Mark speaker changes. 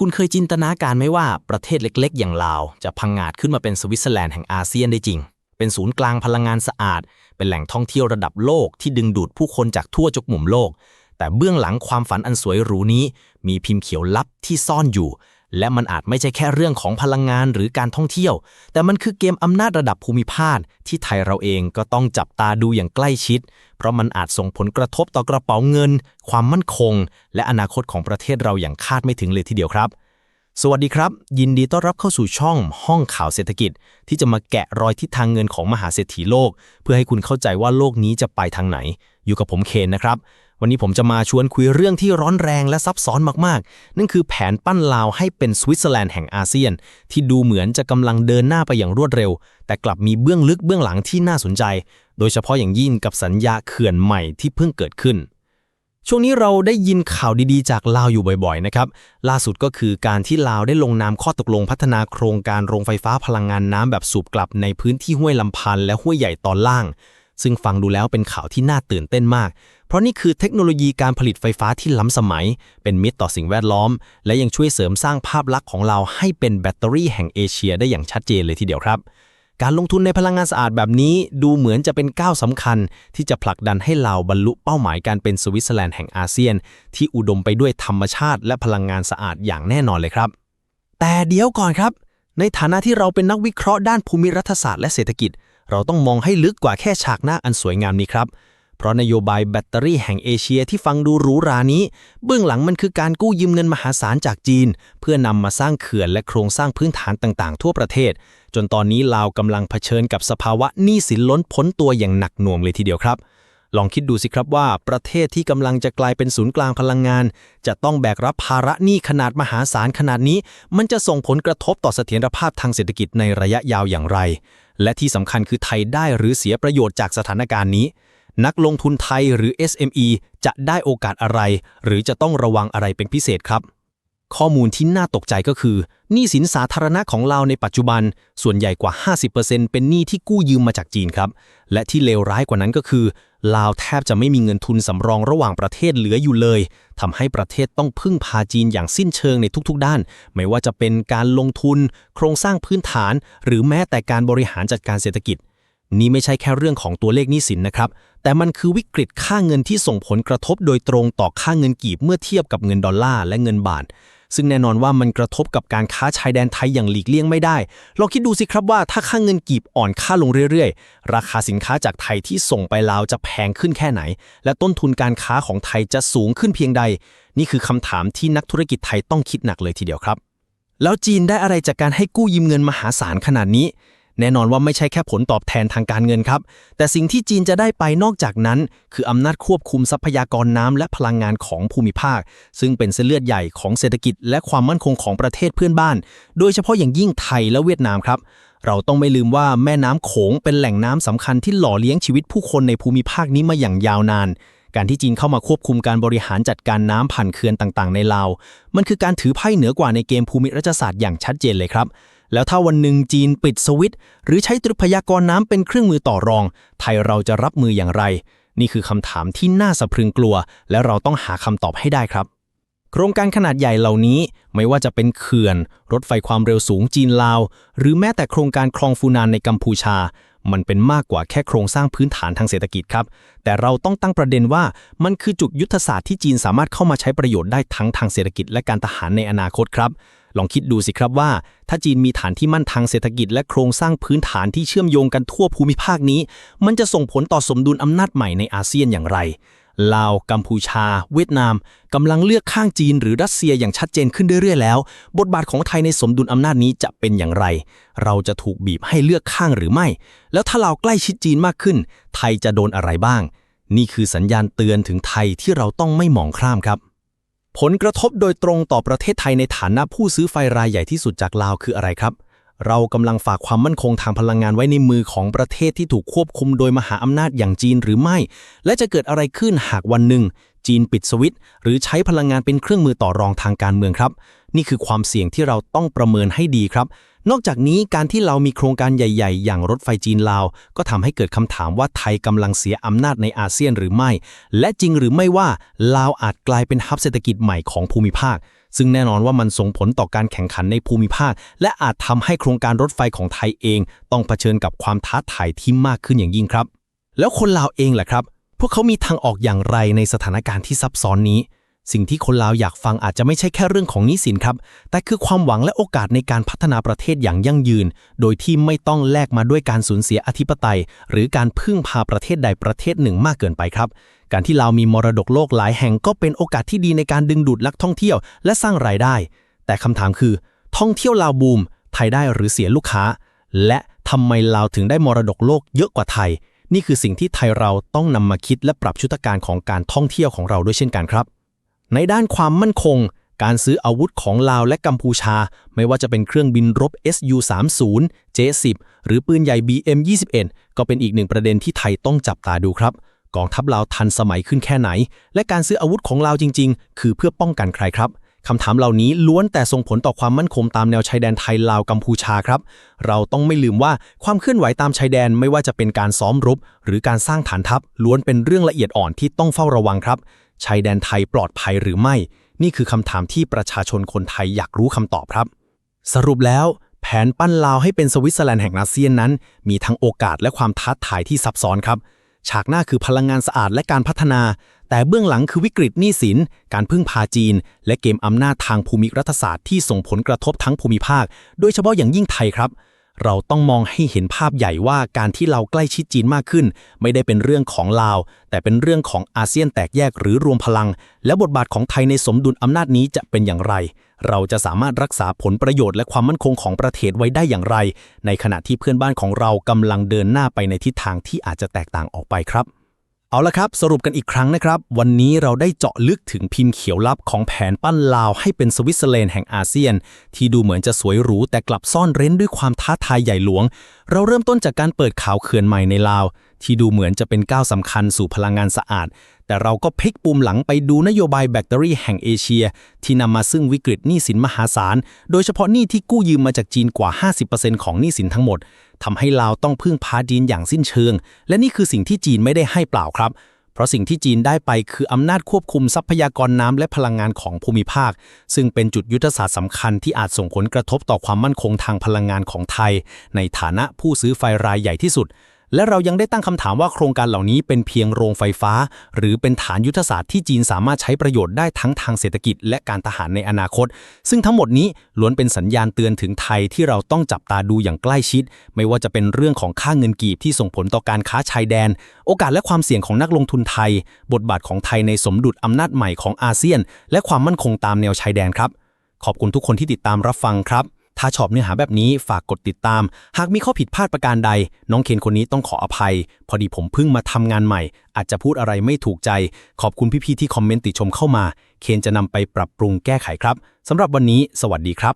Speaker 1: คุณเคยจินตนาการไหมว่าประเทศเล็กๆ อย่างลาว จะพังงาดขึ้นมาเป็นสวิตเซอร์แลนด์แห่งอาเซียนได้จริง เป็นศูนย์กลางพลังงานสะอาด เป็นแหล่งท่องเที่ยวระดับโลกที่ดึงดูดผู้คนจากทั่วจุกมุมโลก แต่เบื้องหลังความฝันอันสวยหรูนี้ มีพิมพ์เขียวลับที่ซ่อนอยู่ และมันอาจไม่ใช่แค่เรื่องของพลังงานหรือการท่องเที่ยว แต่มันคือเกมอำนาจระดับภูมิภาคที่ไทยเราเองก็ต้องจับตาดูอย่างใกล้ชิด เพราะมันอาจส่งผลกระทบต่อกระเป๋าเงิน ความมั่นคง และอนาคตของประเทศเราอย่างคาดไม่ถึงเลยทีเดียวครับ สวัสดีครับ ยินดีต้อนรับเข้าสู่ช่องห้องข่าวเศรษฐกิจ ที่จะมาแกะรอยทิศทางเงินของมหาเศรษฐีโลก เพื่อให้คุณเข้าใจว่าโลกนี้จะไปทางไหน อยู่กับผมเคนนะครับ วันนี้ผมจะมาชวนคุยเรื่องที่ร้อนแรงและซับซ้อนมากๆ นั่นคือแผนปั้นลาวให้เป็นสวิตเซอร์แลนด์แห่งอาเซียน ที่ดูเหมือนจะกำลังเดินหน้าไปอย่างรวดเร็ว แต่กลับมีเบื้องลึกเบื้องหลังที่น่าสนใจ โดยเฉพาะอย่างยิ่งกับสัญญาเขื่อนใหม่ที่เพิ่งเกิดขึ้น ช่วงนี้เราได้ยินข่าวดีๆ จากลาวอยู่บ่อยๆ นะครับ ล่าสุดก็คือการที่ลาวได้ลงนามข้อตกลงพัฒนาโครงการโรงไฟฟ้าพลังงานน้ำแบบสูบกลับในพื้นที่ห้วยลำพันธ์และห้วยใหญ่ตอนล่าง ซึ่งฟังดูแล้วเป็นข่าวที่น่าตื่นเต้นมาก เพราะนี่คือเทคโนโลยีการผลิตไฟฟ้าที่ล้ำสมัย เป็นมิตรต่อสิ่งแวดล้อม และยังช่วยเสริมสร้างภาพลักษณ์ของเราให้เป็นแบตเตอรี่แห่งเอเชียได้อย่างชัดเจนเลยทีเดียวครับ การลงทุนในพลังงานสะอาดแบบนี้ดูเหมือนจะเป็นก้าวสำคัญ ที่จะผลักดันให้เราบรรลุเป้าหมายการเป็นสวิตเซอร์แลนด์แห่งอาเซียน ที่อุดมไปด้วยธรรมชาติและพลังงานสะอาดอย่างแน่นอนเลยครับ แต่เดี๋ยวก่อนครับ ในฐานะที่เราเป็นนักวิเคราะห์ด้านภูมิรัฐศาสตร์และเศรษฐกิจ เราต้องมองให้ลึกกว่าแค่ฉากหน้าอันสวยงามนี้ครับ เพราะนโยบายแบตเตอรี่แห่งเอเชียที่ฟังดูหรูหรานี้ เบื้องหลังมันคือการกู้ยืมเงินมหาศาลจากจีน เพื่อนำมาสร้างเขื่อนและโครงสร้างพื้นฐานต่างๆ ทั่วประเทศ จนตอนนี้ลาวกำลังเผชิญกับสภาวะหนี้สินล้นพ้นตัวอย่างหนักหน่วงเลยทีเดียวครับ ลองคิดดูสิครับว่าประเทศที่กำลังจะกลายเป็นศูนย์กลางพลังงาน จะต้องแบกรับภาระหนี้ขนาดมหาศาลขนาดนี้ มันจะส่งผลกระทบต่อเสถียรภาพทางเศรษฐกิจในระยะยาวอย่างไร และที่สำคัญคือไทยได้หรือเสียประโยชน์จากสถานการณ์นี้ นักลงทุนไทยหรือ SME จะได้โอกาสอะไร หรือจะต้องระวังอะไรเป็นพิเศษครับ ข้อมูลที่น่าตกใจก็คือหนี้สินสาธารณะของเราในปัจจุบัน ส่วนใหญ่กว่า 50%เป็นหนี้ที่กู้ยืมมาจากจีนครับ และที่เลวร้ายกว่านั้นก็คือลาวแทบจะไม่มีเงินทุนสำรองระหว่างประเทศเหลืออยู่เลยทำให้ประเทศต้องพึ่งพาจีนอย่างสิ้นเชิงในทุกๆ ด้าน ไม่ว่าจะเป็นการลงทุน โครงสร้างพื้นฐาน หรือแม้แต่การบริหารจัดการเศรษฐกิจ นี่ไม่ใช่แค่เรื่องของตัวเลขหนี้สินนะครับ แต่มันคือวิกฤตค่าเงินที่ส่งผลกระทบโดยตรงต่อค่าเงินกีบเมื่อเทียบกับเงินดอลลาร์และเงินบาท ซึ่งแน่นอนว่ามันกระทบกับการค้าชายแดนไทยอย่างหลีกเลี่ยงไม่ได้ ลองคิดดูสิครับว่าถ้าค่าเงินกีบอ่อนค่าลงเรื่อยๆ ราคาสินค้าจากไทยที่ส่งไปลาวจะแพงขึ้นแค่ไหน และต้นทุนการค้าของไทยจะสูงขึ้นเพียงใด นี่คือคำถามที่นักธุรกิจไทยต้องคิดหนักเลยทีเดียวครับ แล้วจีนได้อะไรจากการให้กู้ยืมเงินมหาศาลขนาดนี้ แน่นอนว่าไม่ใช่แค่ผลตอบแทนทางการเงินครับ แต่สิ่งที่จีนจะได้ไปนอกจากนั้น คืออำนาจควบคุมทรัพยากรน้ำและพลังงานของภูมิภาค ซึ่งเป็นเส้นเลือดใหญ่ของเศรษฐกิจและความมั่นคงของประเทศเพื่อนบ้าน โดยเฉพาะอย่างยิ่งไทยและเวียดนามครับเราต้องไม่ลืมว่าแม่น้ำโขงเป็นแหล่งน้ำสำคัญที่หล่อเลี้ยงชีวิตผู้คนในภูมิภาคนี้มาอย่างยาวนาน การที่จีนเข้ามาควบคุมการบริหารจัดการน้ำผ่านเขื่อนต่างๆ ในลาว มันคือการถือไพ่เหนือกว่าในเกมภูมิรัฐศาสตร์อย่างชัดเจนเลยครับ แล้วถ้าวันหนึ่งจีนปิดสวิตหรือใช้ทรัพยากรน้ำเป็นเครื่องมือต่อรอง ไทยเราจะรับมืออย่างไร นี่คือคำถามที่น่าสะพรึงกลัว และเราต้องหาคำตอบให้ได้ครับ โครงการขนาดใหญ่เหล่านี้ไม่ว่าจะเป็นเขื่อน รถไฟความเร็วสูงจีนลาว หรือแม้แต่โครงการคลองฟูนานในกัมพูชา มันเป็นมากกว่าแค่โครงสร้างพื้นฐานทางเศรษฐกิจครับ แต่เราต้องตั้งประเด็นว่ามันคือจุดยุทธศาสตร์ที่จีนสามารถเข้ามาใช้ประโยชน์ได้ทั้งทางเศรษฐกิจและการทหารในอนาคตครับ ลองคิดดูสิครับว่า ถ้าจีนมีฐานที่มั่นทางเศรษฐกิจและโครงสร้างพื้นฐานที่เชื่อมโยงกันทั่วภูมิภาคนี้ มันจะส่งผลต่อสมดุลอำนาจใหม่ในอาเซียนอย่างไรลาว กัมพูชา เวียดนามกำลังเลือกข้างจีนหรือรัสเซียอย่างชัดเจนขึ้นเรื่อยๆแล้ว บทบาทของไทยในสมดุลอำนาจนี้จะเป็นอย่างไร เราจะถูกบีบให้เลือกข้างหรือไม่ แล้วถ้าเราใกล้ชิดจีนมากขึ้น ไทยจะโดนอะไรบ้าง นี่คือสัญญาณเตือนถึงไทยที่เราต้องไม่หมองข้ามครับ ผลกระทบโดยตรงต่อประเทศไทยในฐานะผู้ซื้อไฟรายใหญ่ที่สุดจากลาวคืออะไรครับ เรากำลังฝากความมั่นคงทางพลังงานไว้ในมือของประเทศที่ถูกควบคุมโดยมหาอำนาจอย่างจีนหรือไม่ และจะเกิดอะไรขึ้นหากวันหนึ่ง จีนปิดสวิตหรือใช้พลังงานเป็นเครื่องมือต่อรองทางการเมืองครับ นี่คือความเสี่ยงที่เราต้องประเมินให้ดีครับ นอกจากนี้การที่เรามีโครงการใหญ่ ๆ อย่างรถไฟจีนลาว ก็ทำให้เกิดคำถามว่าไทยกำลังเสียอำนาจในอาเซียนหรือไม่ และจริงหรือไม่ว่าลาวอาจกลายเป็นฮับเศรษฐกิจใหม่ของภูมิภาค
Speaker 2: ซึ่งแน่นอนว่ามันส่งผลต่อการแข่งขันในภูมิภาค และอาจทำให้โครงการรถไฟของไทยเอง ต้องเผชิญกับความท้าทายที่มากขึ้นอย่างยิ่งครับ แล้วคนลาวเองแหละครับ พวกเขามีทางออกอย่างไรในสถานการณ์ที่ซับซ้อนนี้ สิ่งที่คนลาวอยากฟังอาจจะไม่ใช่แค่เรื่องของนี้สินครับ แต่คือความหวังและโอกาสในการพัฒนาประเทศอย่างยั่งยืน โดยที่ไม่ต้องแลกมาด้วยการสูญเสียอธิปไตย หรือการพึ่งพาประเทศใดประเทศหนึ่งมากเกินไปครับ การที่ลาวมีมรดกโลกหลายแห่งก็เป็นโอกาสที่ดีในการดึงดูดนักท่องเที่ยว และสร้างรายได้ แต่คำถามคือ ท่องเที่ยวลาวบูมไทยได้หรือเสียลูกค้า และทำไมลาวถึงได้มรดกโลกเยอะกว่าไทย นี่คือสิ่งที่ไทยเราต้องนำมาคิดและปรับชุดการของการท่องเที่ยวของเราด้วยเช่นกันครับ ในด้านความมั่นคง การซื้ออาวุธของลาวและกัมพูชา ไม่ว่าจะเป็นเครื่องบินรบ Su-30 J-10 หรือปืนใหญ่ BM-21 ก็เป็นอีกหนึ่งประเด็นที่ไทยต้องจับตาดูครับ กองทัพลาวทันสมัยขึ้นแค่ไหน และการซื้ออาวุธของลาวจริง ๆ คือเพื่อป้องกันใครครับ คำถามเหล่านี้ล้วนแต่ส่งผลต่อความมั่นคงตามแนวชายแดนไทยลาวกัมพูชาครับ เราต้องไม่ลืมว่าความเคลื่อนไหวตามชายแดนไม่ว่าจะเป็นการซ้อมรบ หรือการสร้างฐานทัพล้วนเป็นเรื่องละเอียดอ่อนที่ต้องเฝ้าระวังครับชายแดนไทยปลอดภัยหรือไม่ นี่คือคำถามที่ประชาชนคนไทยอยากรู้คำตอบครับ สรุปแล้วแผนปั้นลาวให้เป็นสวิตเซอร์แลนด์แห่งอาเซียนนั้น มีทั้งโอกาสและความท้าทายที่ซับซ้อนครับ ฉากหน้าคือพลังงานสะอาดและการพัฒนา แต่เบื้องหลังคือวิกฤตหนี้สิน การพึ่งพาจีน และเกมอำนาจทางภูมิรัฐศาสตร์ที่ส่งผลกระทบทั้งภูมิภาค โดยเฉพาะอย่างยิ่งไทยครับ เราต้องมองให้เห็นภาพใหญ่ว่าการที่เราใกล้ชิดจีนมากขึ้น ไม่ได้เป็นเรื่องของลาว แต่เป็นเรื่องของอาเซียนแตกแยกหรือรวมพลัง และบทบาทของไทยในสมดุลอำนาจนี้จะเป็นอย่างไร เราจะสามารถรักษาผลประโยชน์และความมั่นคงของประเทศไว้ได้อย่างไร ในขณะที่เพื่อนบ้านของเรากำลังเดินหน้าไปในทิศทางที่อาจจะแตกต่างออกไปครับ เอาละครับ สรุปกันอีกครั้งนะครับ วันนี้เราได้เจาะลึกถึงพิมพ์เขียวลับของแผนปั้นลาวให้เป็นสวิตเซอร์แลนด์แห่งอาเซียน ที่ดูเหมือนจะสวยหรู แต่กลับซ่อนเร้นด้วยความท้าทายใหญ่หลวง เราเริ่มต้นจากการเปิดข่าวเขื่อนใหม่ในลาว ที่ดูเหมือนจะเป็นก้าวสำคัญสู่พลังงานสะอาด แต่เราก็พลิกปุ่มหลังไปดูนโยบายแบตเตอรี่แห่งเอเชีย ที่นำมาซึ่งวิกฤตหนี้สินมหาศาล โดยเฉพาะหนี้ที่กู้ยืมมาจากจีนกว่า 50%ของหนี้สินทั้งหมดทำให้ลาวต้องพึ่งพาจีนอย่างสิ้นเชิง และนี่คือสิ่งที่จีนไม่ได้ให้เปล่าครับเพราะสิ่งที่จีนได้ไปคืออำนาจควบคุมทรัพยากรน้ำและพลังงานของภูมิภาค ซึ่งเป็นจุดยุทธศาสตร์สำคัญที่อาจส่งผลกระทบต่อความมั่นคงทางพลังงานของไทย ในฐานะผู้ซื้อไฟรายใหญ่ที่สุด และเรายังได้ตั้งคำถามว่าโครงการเหล่านี้เป็นเพียงโรงไฟฟ้า หรือเป็นฐานยุทธศาสตร์ที่จีนสามารถใช้ประโยชน์ได้ทั้งทางเศรษฐกิจและการทหารในอนาคต ซึ่งทั้งหมดนี้ล้วนเป็นสัญญาณเตือนถึงไทยที่เราต้องจับตาดูอย่างใกล้ชิด ไม่ว่าจะเป็นเรื่องของค่าเงินกีบที่ส่งผลต่อการค้าชายแดน โอกาสและความเสี่ยงของนักลงทุนไทย บทบาทของไทยในสมดุลอำนาจใหม่ของอาเซียน และความมั่นคงตามแนวชายแดนครับ ขอบคุณทุกคนที่ติดตามรับฟังครับ ถ้าชอบเนื้อหาแบบนี้ฝากกดติดตาม หากมีข้อผิดพลาดประการใด น้องเคนคนนี้ต้องขออภัย พอดีผมเพิ่งมาทำงานใหม่ อาจจะพูดอะไรไม่ถูกใจ ขอบคุณพี่ๆที่คอมเมนต์ติชมเข้ามา เคนจะนำไปปรับปรุงแก้ไขครับสำหรับวันนี้ สวัสดีครับ